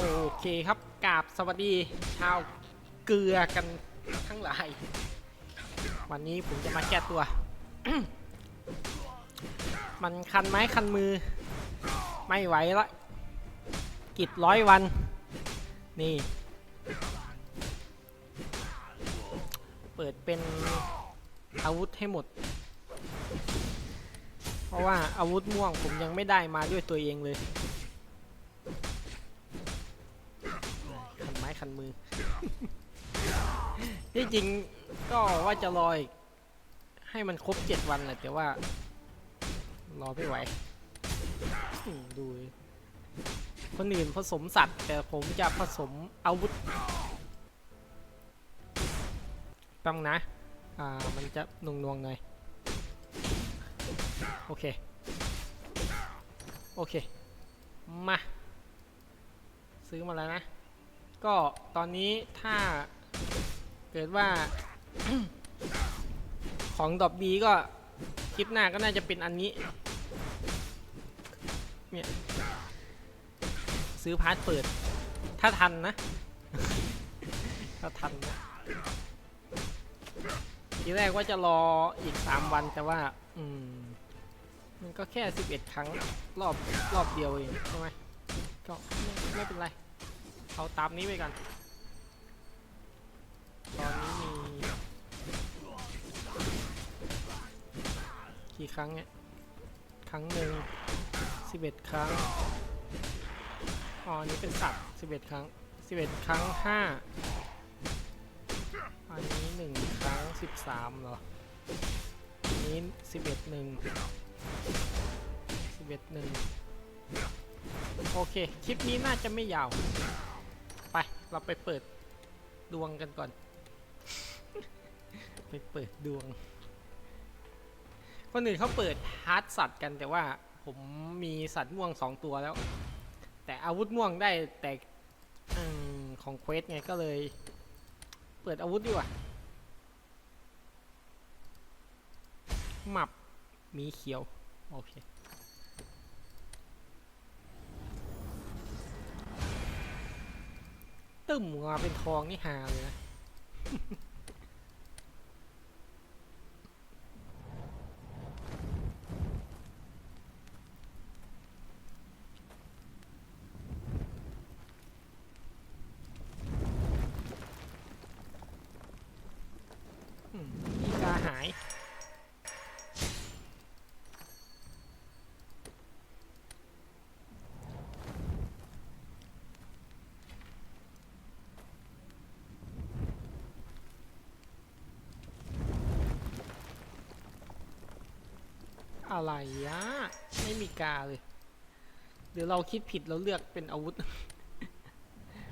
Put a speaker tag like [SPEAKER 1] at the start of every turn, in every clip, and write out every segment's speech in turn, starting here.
[SPEAKER 1] โอเคครับกราบสวัสดีชาวเกลือกันทั้งหลาย วันนี้ผมจะมาแก้ตัว มันคันไม้คันมือ ไม่ไหวละ กิจร้อยวัน นี่ เปิดเป็นอาวุธให้หมด เพราะว่าอาวุธม่วงผมยังไม่ได้มาด้วยตัวเองเลย นไม้คันมือ ที่จริงก็ว่าจะรออีกให้มันครบเจ็ดวันแหละแต่ว่า รอไม่ไหวดู คนอื่นผสมสัตว์ แต่ผมจะผสมอาวุธ ต้องนะ อ่า มันจะนวงๆหน่อย โอเค โอเค มา ซื้อมาแล้วนะ ก็ตอนนี้ถ้าเกิดว่า ของดอบบีก็คลิปหน้าก็น่าจะเป็นอันนี้ เนี่ย ซื้อพาร์ทเปิด ถ้าทันนะ ถ้าทันนะทีแรกว่าจะรออีก 3 วันแต่ว่า อืม มันก็แค่ 11 ครั้งรอบรอบเดียวเองใช่ไหมก็ไม่ไม่เป็นไร เอาตามนี้ไปกันตอนนี้มีกี่ครั้งเนี่ยครั้งหนึ่งสิบเอ็ดครั้งอ๋อันนี้เป็นสัตว์สิบเอ็ดครั้งสิบเอ็ดครั้งห้าอันนี้หนึ่งครั้งสิบสามเหรออันนี้สิบเอ็ดหนึ่งสิบเอ็ดหนึ่งโอเค คลิปนี้น่าจะไม่ยาว เราไปเปิดดวงกันก่อน ไปเปิดดวง คนอื่นเขาเปิดฮาร์ดสัตว์กันแต่ว่าผมมีสัตว์ม่วงสองตัวแล้ว แต่อาวุธม่วงได้แต่อของเควสไงก็เลย เปิดอาวุธดีกว่าหมับมีเขียว โอเค ตึ้มมาเป็นทองนี่หาเลยนะ อืมอีกาหาย อะไรอะไม่มีกาเลยหรือเราคิดผิดเราเลือกเป็นอาวุธ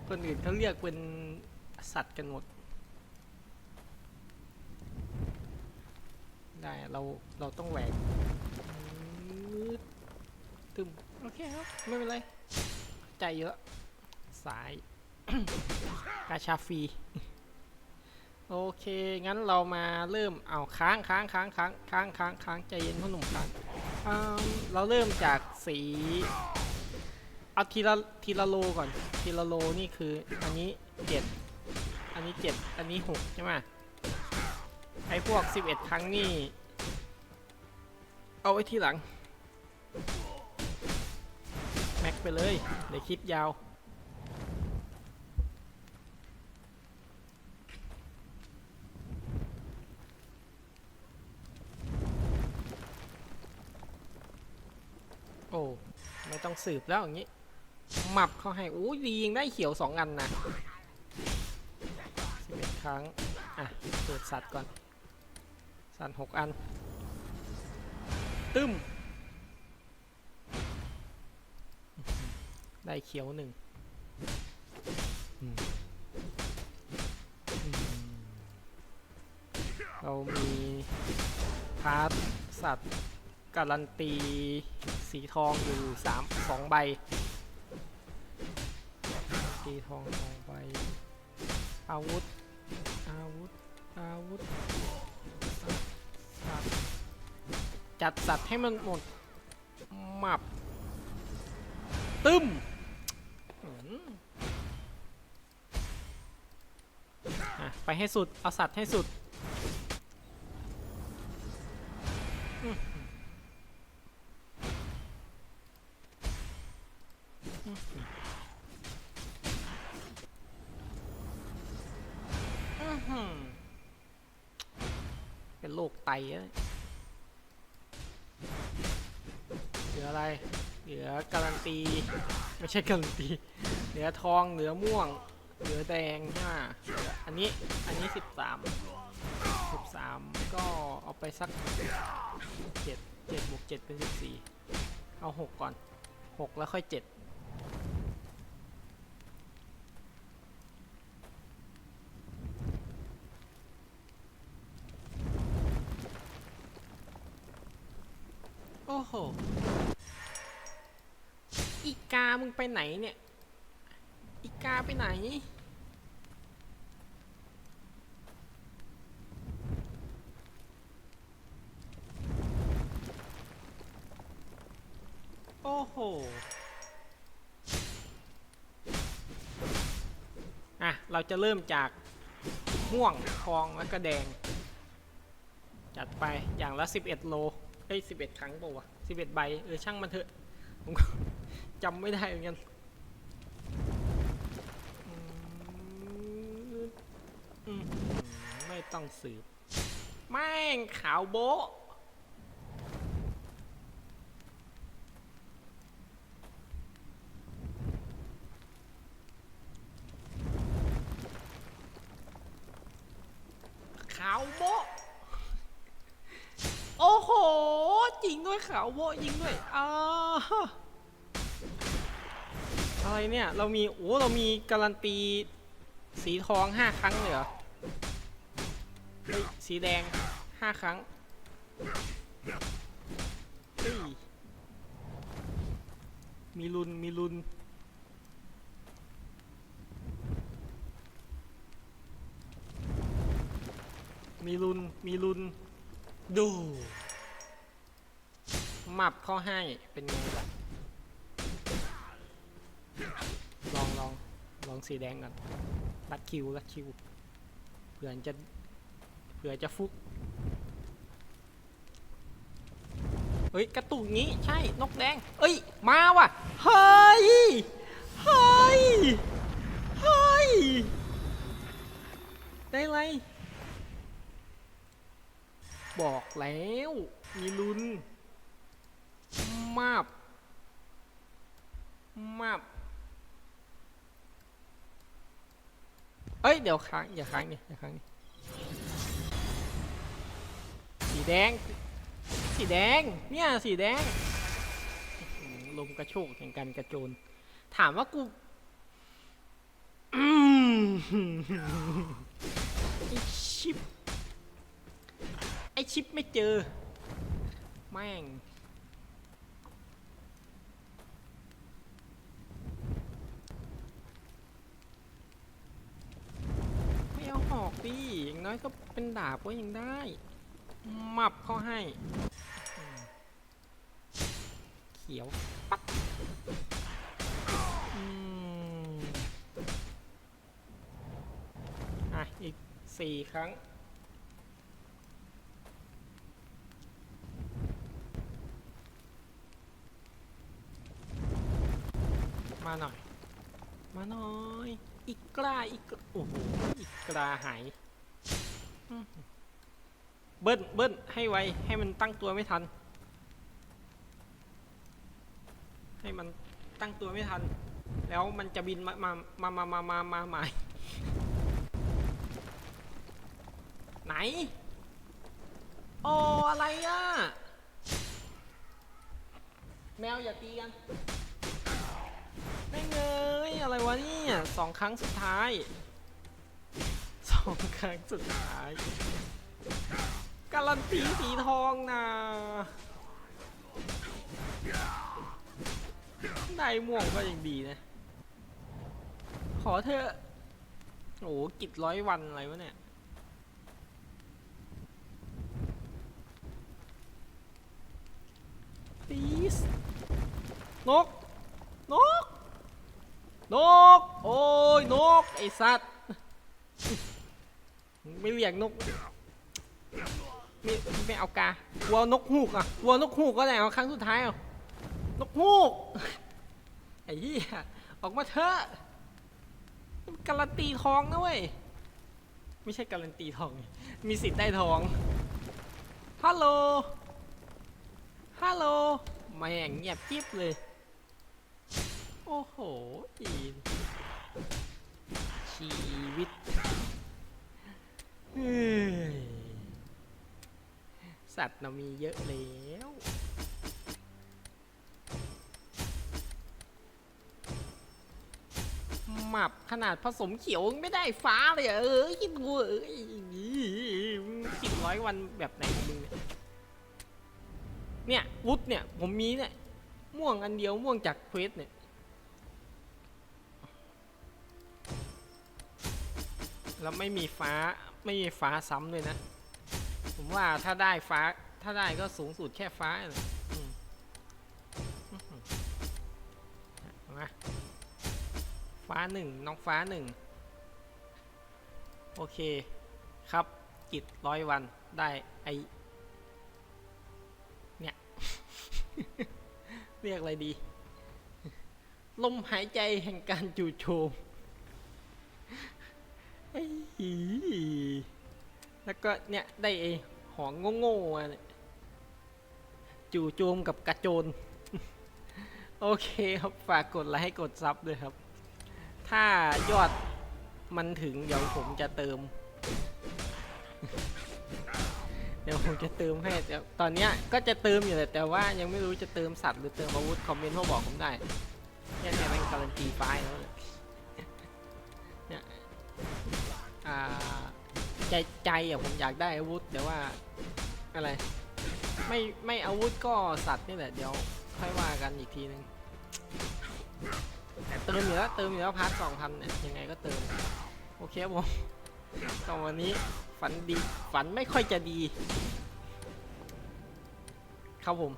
[SPEAKER 1] คนอื่นเขาเลือกเป็นสัตว์กันหมด ได้เราเราต้องแหวกตึมโอเคครับ ไม่เป็นไร ใจเยอะ สาย กาชาฟรี โอเค งั้นเรามาเริ่มเอาค้างค้างค้างค้างค้างค้างค้างใจเย็นพ่อหนุ่มค้างอืมเราเริ่มจากสีเอาทีละทีละโลก่อน ทีละโลนี่คืออันนี้เจ็ดอันนี้เจ็ดอันนี้หกใช่ไหมไอ้พวก11ครั้งนี่เอาไว้ที่หลัง แม็กไปเลย เดี๋ยวคลิปยาว โอ้ ไม่ต้อง สืบแล้วอย่างนี้หมับเขาให้โอ้ยดียิงได้เขียวสองอันนะ11ครั้ง อะเปิดสัตว์ก่อน สัตว์หกอัน ตึ้ม ได้เขียวหนึ่งเรามีพาร์ทสัตว์ การันตีสีทองอยู่สามสองใบ สีทองสองใบ อาวุธ อาวุธ อาวุธ จัดสัตว์ให้มันหมดมับ ตึมไปให้สุด เอาสัตว์ให้สุด ออะไร เหลือการันตี ไม่ใช่การันตี เหลือทอง เหลือม่วง เหลือแดงใช่ไหมออันนี้ อันนี้สิบสามสิบสามก็เอาไปสักเจ็ดเจ็ดบวกเจ็ดเป็นสิบสี่เอาหกก่อนหกแล้วค่อยเจ็ดโอ้โห อีกา มึงไปไหนเนี่ย อีกาไปไหน โอ้โห อะ เราจะเริ่มจากม่วงทองแล้วก็แดง จัดไปอย่างละ 11 โลเอ้ย11 ครั้งป่าวะ11 ใบ เออ ช่างมันเถอะผมก็ จำไม่ได้เหมือนกันอืมอืมไม่ต้องสืบ แม่งขาวโบ๊ะขาวโบ๊ะ โอ้โห จริงด้วยขาวโบ๊ะจริงด้วยอ่า อะไรเนี่ย เรามี โอ้ เรามีการันตี สีทองห้าครั้งเลยเหรอเฮ้ยสีแดงห้าครั้งเฮ้ยมีลุน มีลุน มีลุน มีลุน ดู หมับเข้าให้ เป็นไงล่ะ ลองลองลองสีแดงก่อนรัดคิวรัดคิวเผื่อจะเผื่อจะฟุกเฮ้ยกระตุกงี้ใช่นกแดง เอ้ยมาว่ะเฮ้ยเฮ้ยเฮ้ยได้ไร บอกแล้ว มีลุ้นมาบมาบ เอ้ยเดี๋ยวค้างอย่าค้างนี่อย่าค้างนี่สีแดง สีแดง เนี่ยสีแดงลมกระโชกแห่งการกระโจน ถามว่ากูไอชิป ไอชิปไม่เจอ แม่ง ไม่เอาหอกดิอย่าง น้อยก็เป็นดาบก็ยังได้มับเขาให้ เขียวปั๊บอืมอะ อีกสี่ครั้งมาหน่อย มาหน่อย อีกกล้าอีก โอ้โห อีกกล้าหาย เบิ้ลเบิ้ลให้ไว ให้มันตั้งตัวไม่ทัน ให้มันตั้งตัวไม่ทัน แล้วมันจะบินมา มา มา มา มา มามาใหม่ไหน โอ้อะไรอะ แมวอย่าตีกันไม่เงยอะไรวะเนี่ยสองครั้งสุดท้าย องครั้งสุดท้าย การันตีสีทองนะได้ม่วงก็ยังดีนะ ขอเถอโอ้โหกิจร้อยวันอะไรวะเนี่ย please นก นก นก โอ้ย นก ไอสัตว์ ไม่เรียกนกไม่ไม่เอากาวัวนกฮูกอะวัวนกฮูกก็ได้เอาครั้งสุดท้ายเอานกฮูกไอ้เหี้ยออกมาเถอะการันตีทองนะเว้ยไม่ใช่การันตีทอง มีสิทธิ์ได้ทองฮัลโหลฮัลโหลแม่งเงียบกิ๊บเลย โอ้โหอีชีวิต เฮ้ยสัตว์เรามีเยอะแล้วหมับขนาดผสมเขียวยังไม่ได้ฟ้าเลยอะเออคิดดูเอ้ยสิบร้อยวันแบบไหนของมึงเนี่ยเนี่ยวุฒเนี่ย ผมมีเนี่ย ม่วงอันเดียวม่วงจากเควสเนี่ย แล้วไม่มีฟ้า ไม่มีฟ้าซ้ำเลยนะ ผมว่าถ้าได้ฟ้าถ้าได้ก็สูงสุดแค่ฟ้าเลยมาฟ้าหนึ่งน้องฟ้าหนึ่งโอเคครับกิจร้อยวันได้ไอเนี่ย เรียกอะไรดี ลมหายใจแห่งการจู่โจม อีแล้วก็เนี่ยได้ไอหองโง่ๆมาจู่โจมกับกระโจน โอเคครับ ฝากกดไลค์กดซับด้วยครับ ถ้ายอดมันถึงเดี๋ยวผมจะเติม เดี๋ยวผมจะเติมให้แต่ตอนเนี้ยก็จะเติมอยู่แหละแต่ว่ายังไม่รู้จะเติมสัตว์หรือเติมอาวุธ คอมเมนต์มาบอกผมได้แค่นี้เป็นการันตีไฟล์แล้ว ใจใจอะผมอยากได้อาวุธแต่ว่าอะไร ไม่ไม่อาวุธก็สัตว์นี่แหละเดี๋ยวค่อยว่ากันอีกทีนึงแต่เติมอยู่แล้วเติมอยู่แล้วพาร์ทสองพันเนี่ยยังไงก็เติม โอเคครับผมตอนวันนี้ฝันดีฝันไม่ค่อยจะดี ครับผม